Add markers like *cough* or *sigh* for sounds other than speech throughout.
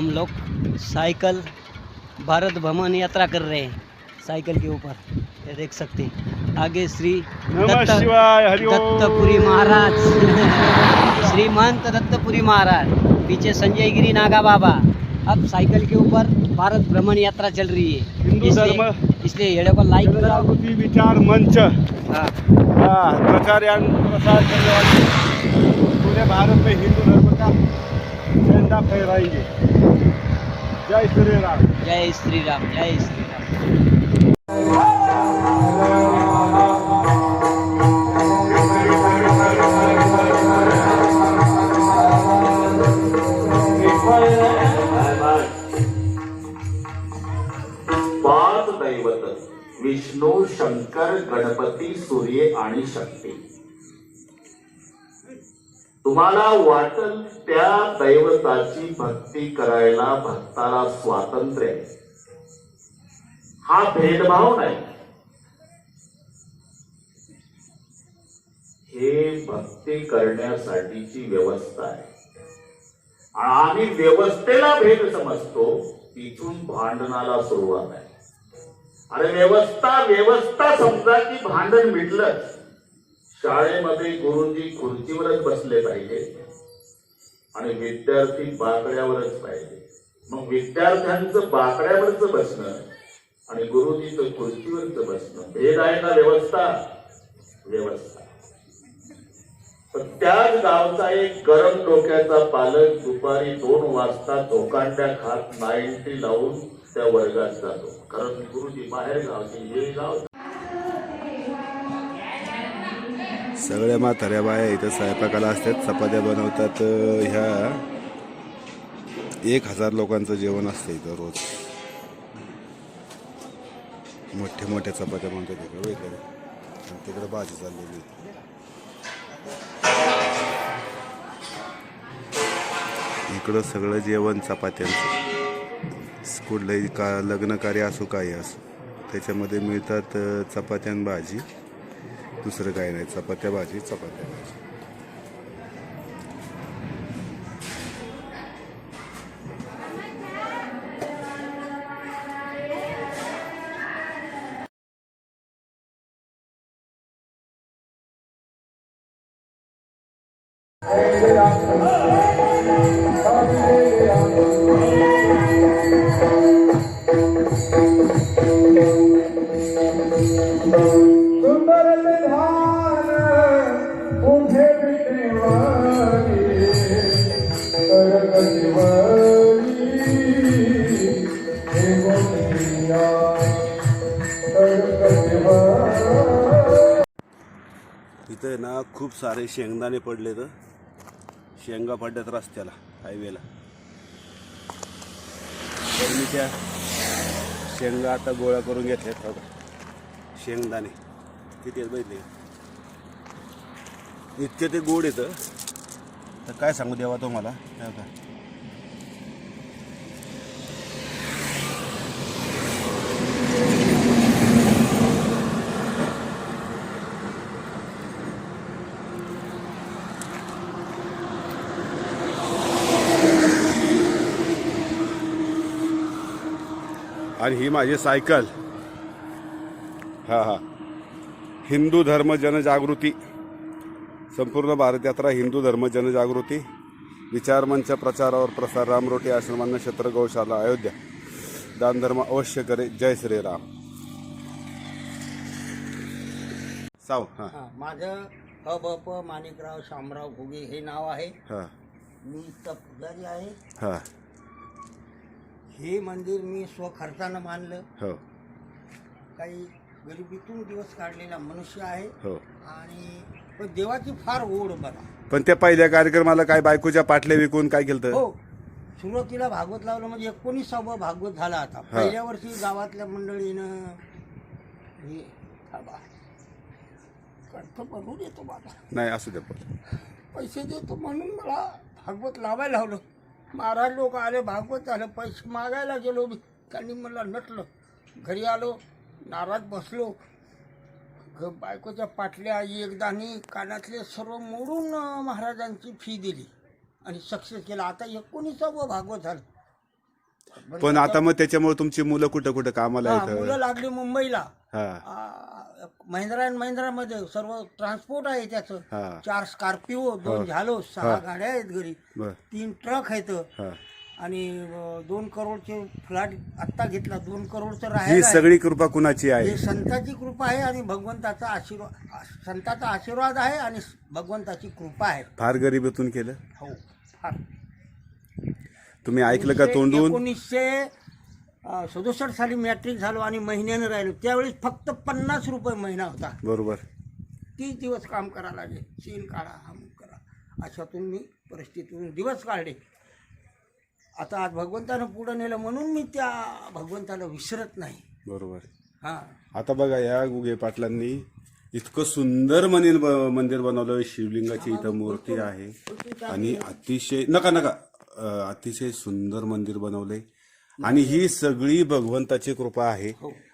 हम लोग साइकिल भारत भ्रमण यात्रा कर रहे हैं साइकिल के ऊपर। ये देख सकते हैं। आगे श्री दत्त दत्तपुरी महाराज। *laughs* श्री महंत दत्तपुरी महाराज पीछे संजय गिरी नागा बाबा। अब साइकिल के ऊपर भारत भ्रमण यात्रा चल रही है। इसलिए इसलिए येड़े को लाइक करो। विचार मंच। हाँ, प्रचार प्रसार करने वाले। पूरे भारत में हिंदू धर्म का झंडा फहराएँगे। जय श्री राम जय श्री राम जय श्री राम दैवत विष्णू शंकर गणपती सूर्य आणि शक्ती। तुम्हाला वाटल त्या दैवताची भक्ती करायला भक्ताला स्वातंत्र्य हा भेदभाव नाही. हे भक्ती करण्यासाठीची व्यवस्था आहे. आम्ही व्यवस्थेला भेद समजतो तिथून भांडणाला सुरुवात आहे. अरे व्यवस्था व्यवस्था समजा की भांडण मिटलं शाळेमध्ये गुरुजी खुर्चीवरच बसले पाहिजे आणि विद्यार्थी बाकड्यावरच पाहिजे. मग विद्यार्थ्यांचं बाकड्यावरच बसणं आणि गुरुजीचं खुर्चीवरच बसणं भेद आहे ना व्यवस्था? व्यवस्था. पण त्याच गावचा एक गरम डोक्याचा पालक दुपारी दोन वाजता धोकांड्या खात नाईन्टी लावून त्या वर्गात जातो. कारण गुरुजी बाहेर गावचे हे गाव सगळ्या म्हाताऱ्या बाया इथं स्वयंपाकाला असतात चपात्या बनवतात ह्या. एक हजार लोकांचं जेवण असतं इथं रोज. मोठ्या मोठ्या चपात्या बनवतात इकडे वेगळे आणि तिकडे भाजी चाललेली इकडं सगळं जेवण चपात्यांचं. कुठलंही का लग्न कार्य असो काही असो त्याच्यामध्ये मिळतात अं, चपात्या आणि भाजी. दुसरं काही नाही चपात्या भाजी चपात्या भाजी. सुंदर खूप सारे शेंगदाणे पडले तर शेंगा पडल्यात रस्त्याला हायवेला. तर मी त्या शेंगा आता गोळा करून घेतल्यात बघा. शेंगदाणे. किती आहेत बघितले? इतके ते गोड येतं तर काय सांगू देवा तुम्हाला? काय आणि ही माझी सायकल. हा हा. हिंदू धर्म जनजागृती. संपूर्ण भारत यात्रा हिंदू धर्म जनजागृती. विचारमंच प्रचारावर प्रसार रामरोटी आश्रमांना क्षेत्र गौशाला अयोध्या. दान धर्म अवश्य करे. जय श्रीराम. साव हा. हा, माझं अ ब प माणिकराव शामराव घुगे हे नाव आहे. हा. मी इथं पुजारी आहे. हा. हे मंदिर मी स्वखर्चानं बांधलं हो. काही गरिबीतून दिवस काढलेला मनुष्य आहे. हो. आणि पण देवाची फार ओढ मला पण त्या पहिल्या कार्यक्रमाला काय बायकोच्या पाटल्या विकून काय केलं हो. सुरुवातीला भागवत लावलं म्हणजे एकोणीसावं भागवत झाला आता. पहिल्या वर्षी गावातल्या मंडळीनं हे. कंठ बनवून माझा. नाही असू द्या पण. पैसे देतो म्हणून मला भागवत लावायला लावलं. महाराज लोक आले भागवत झालं पैसे मागायला गेलो मी. त्यांनी मला नटलं. घरी आलो नाराज बसलो. बायकोच्या पाटल्या एकदानी कानातले सर्व मोडून महाराजांची फी दिली. आणि सक्सेस केला. आता एकोणीसावं भागवत झालं. पण आता मग त्याच्यामुळे तुमची मुलं कुठं कुठं कामाला मुलं लागली मुंबईला. हा. आ, महिंद्रा अँड महिंद्रामध्ये सर्व ट्रान्सपोर्ट आहे त्याचं. हा. चार स्कॉर्पिओ दोन झालो सहा गाड्या आहेत घरी. बर. तीन ट्रक आहेत. हा. आणि अ, दोन करोडचे फ्लॅट आत्ता घेतला. दोन करोडचं ही राहायला आहे. सगळी कृपा कुणाची आहे? हे संताची कृपा आहे आणि भगवंताचा आशीर्वाद संताचा आशीर्वाद आहे आणि भगवंताची कृपा आहे. फार गरिबीतून केलं? हो फार. तुम्ही ऐकलं का तोंडून? एकोणीसशे सदुसष्ट साली मॅट्रिक झालो आणि महिन्यानं राहिलो. त्यावेळी फक्त पन्नास रुपये महिना होता. बरोबर. तीस दिवस काम करावं लागेल. शेण काढा हम करा. अशातून मी परिस्थितीतून दिवस काढले. आता आज भगवंतानं पुढं नेलं म्हणून मी त्या भगवंताला विसरत नाही. बरोबर. हां. आता बघा या गुगे पाटलांनी इतकं सुंदर मंदिर मंदिर बनवलं. शिवलिंगाची इथं मूर्ती आहे. आणि अतिशय नका नका. अतिशय सुंदर मंदिर बनवलंय. आणि ही सगळी भगवंताची कृपा आहे.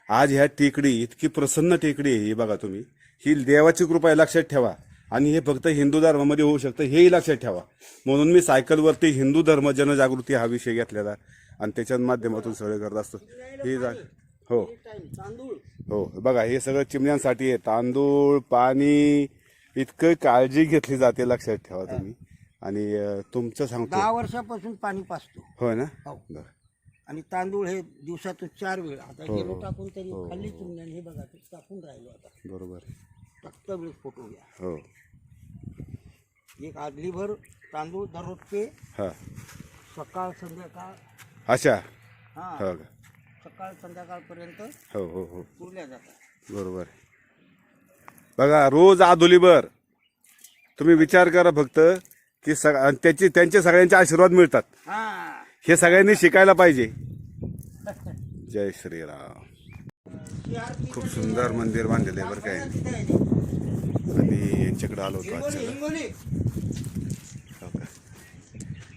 आज ह्या टेकडी इतकी प्रसन्न टेकडी आहे ही बघा तुम्ही. ही देवाची कृपा आहे लक्षात ठेवा. आणि हे फक्त हिंदू धर्मामध्ये होऊ शकतं हेही लक्षात ठेवा. म्हणून मी सायकलवरती हिंदू धर्म जनजागृती हा विषय घेतलेला आणि त्याच्या माध्यमातून सगळे करत असतो. ही जा हो. तांदूळ हो बघा हे सगळं चिमण्यांसाठी आहे. तांदूळ पाणी इतकं काळजी घेतली जाते लक्षात ठेवा तुम्ही. आणि तुमचं सांगतो. दहा वर्षापासून पाणी पाचतो हो ना? हो. बरं. आणि तांदूळ हे दिवसातून चार वेळ. आता गेलो टाकून तरी खाल्ली चिमण्याने हे बघा ते टाकून राहिलो आता. बरोबर फक्त वेळ फोटो घ्या हो. एक आदलीभर तांदूळ दररोज पे हा. सकाळ संध्याकाळ. अच्छा हा. हो का? सकाळ संध्याकाळपर्यंत हो हो हो. पुरल्या जातात. बरोबर बघा रोज आदुलीभर तुम्ही विचार करा फक्त की सग आणि त्याची त्यांचे सगळ्यांचे आशीर्वाद मिळतात. हा. हे सगळ्यांनी शिकायला पाहिजे. जय श्रीराम. खूप सुंदर मंदिर बांधलेलं आहे बरं काय आणि यांच्याकडे आलो होतो आजच्या हो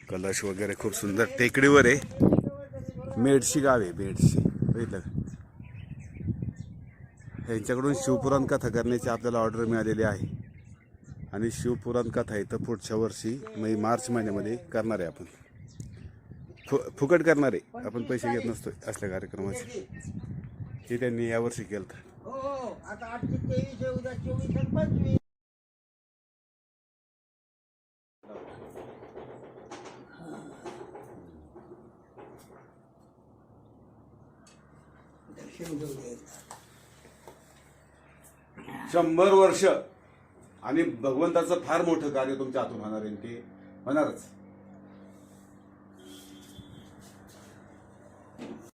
कलश वगैरे खूप सुंदर टेकडीवर आहे. मेडशी गाव आहे मेडशी. बघितलं यांच्याकडून शिवपुराण कथा करण्याची आपल्याला ऑर्डर मिळालेली आहे. आणि शिवपुराण कथा इथं पुढच्या वर्षी म्हणजे मार्च महिन्यामध्ये करणार आहे आपण. फु फुकट करणार. आहे आपण पैसे घेत नसतो असल्या कार्यक्रमाचे. हे त्यांनी यावर्षी केलं हो हो. शंभर वर्ष. आणि भगवंताचं फार मोठं कार्य तुमच्या हातून होणार आहे ते होणारच.